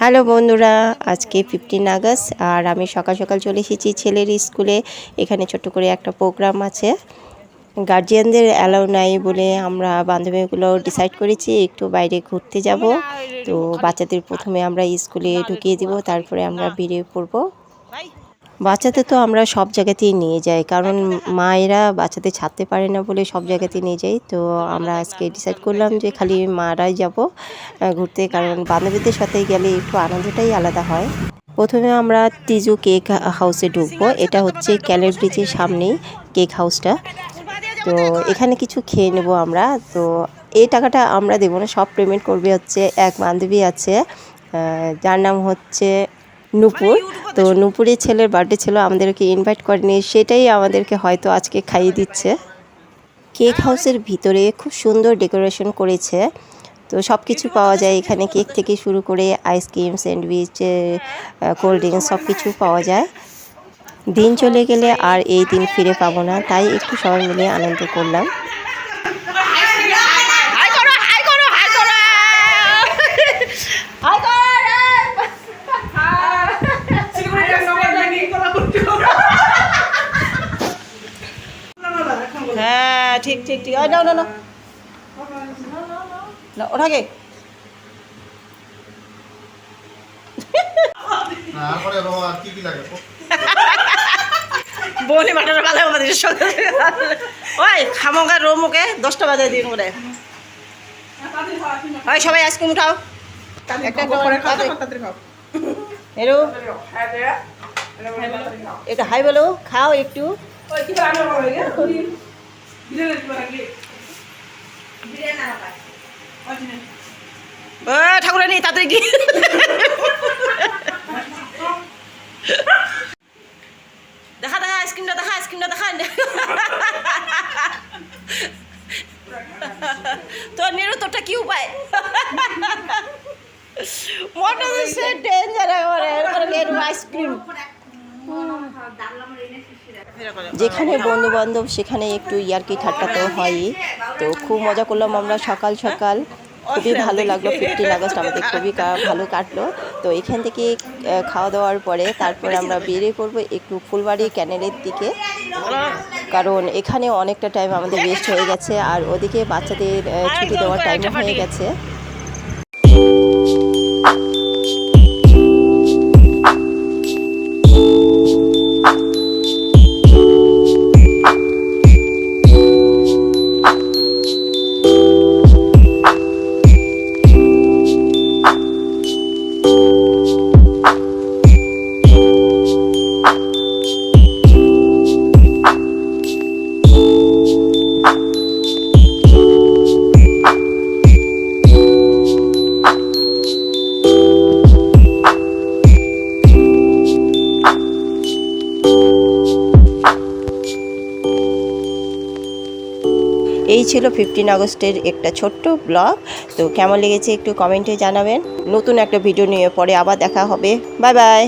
Hello বন্ধুরা, আজকে fifteen August আর আমি সকাল সকাল চলে এসেছি ছেলের স্কুলে। এখানে ছোট্ট করে একটা প্রোগ্রাম আছে। গার্জিয়ানদের অ্যালাউ নাই বলে আমরা বান্ধবীগুলো ডিসাইড করেছি, একটু বাইরে ঘুরতে যাব। তো বাচ্চাদের প্রথমে আমরা স্কুলে ঢুকিয়ে দিব, তারপরে আমরা বেরিয়ে পড়ব। বাচ্চাদের তো আমরা সব জায়গাতেই নিয়ে যাই, কারণ মায়েরা বাচ্চাদের ছাড়তে পারে না বলে সব জায়গাতেই নিয়ে যাই। তো আমরা আজকে ডিসাইড করলাম যে খালি মারাই যাব ঘুরতে, কারণ বান্ধবীদের সাথে গেলে একটু আনন্দটাই আলাদা হয়। প্রথমে আমরা তিজু কেক হাউসে ঢুকবো, এটা হচ্ছে ক্যালের ব্রিজের সামনেই কেক হাউসটা। তো এখানে কিছু খেয়ে নেব আমরা, তো এই টাকাটা আমরা দেবো না, সব পেমেন্ট করবে হচ্ছে এক বান্ধবী আছে যার নাম হচ্ছে নূপুর। তো নূপুরের ছেলের বার্থডে ছিল আমাদেরকে ইনভাইট করেনি সেটাই আমাদেরকে হয়তো আজকে খাইয়ে দিচ্ছে। কেক হাউসের ভিতরে খুব সুন্দর ডেকোরেশন করেছে। তো সব কিছু পাওয়া যায় এখানে। কেক থেকে শুরু করে আইসক্রিম স্যান্ডউইচ কোল্ড ড্রিঙ্কস সব কিছু পাওয়া যায়। দিন চলে গেলে আর এই দিন ফিরে পাবো না। তাই একটু সবাই মিলে আনন্দ করলাম হাই করো হাই করো হাই করো হাই করো হ্যাঁ ঠিক ঠিক ঠিক। ওই নাও না ওঠাকে। তারপরে রো আর কি কি লাগে? বলি মাটার বাজে আমাদের সঙ্গে ওই খামোগা রোমুকে দশটা বাজে দিন করে ওই সবাই আইসক্রিম উঠাও একটা একটা করে তাড়াতাড়ি। হেরো। এটা হাই বলো খাও একটু। ও, ঠাকুরানি, তাড়াতাড়ি গিয়ে। দেখা দেখা, আইসক্রিমটা দেখা আইসক্রিমটা দেখা। তোর নেরু, তোরটা কি উপায়? মনে হচ্ছে ডেঞ্জার আইসক্রিম। যেখানে বন্ধু বান্ধব সেখানে একটু ইয়ার্কি ঠাট্টা তো হয়ই। তো খুব মজা করলাম আমরা সকাল সকাল। খুবই ভালো লাগল ফিফটিন আগস্ট আমাদের খুবই ভালো কাটলো। তো এখান থেকে খাওয়া দাওয়ার পরে তারপরে আমরা বেরিয়ে পড়ব একটু ফুলবাড়ি ক্যানেলের দিকে। কারণ এখানে অনেকটা টাইম আমাদের ওয়েস্ট হয়ে গেছে, আর ওদিকে বাচ্চাদের ছুটি দেওয়ার টাইম হয়ে গেছে। এই ছিল ফিফটিন আগস্টের একটা ছোট্ট ব্লগ তো কেমন লেগেছে একটু কমেন্টে জানাবেন। নতুন একটা ভিডিও নিয়ে পরে আবার দেখা হবে। Bye bye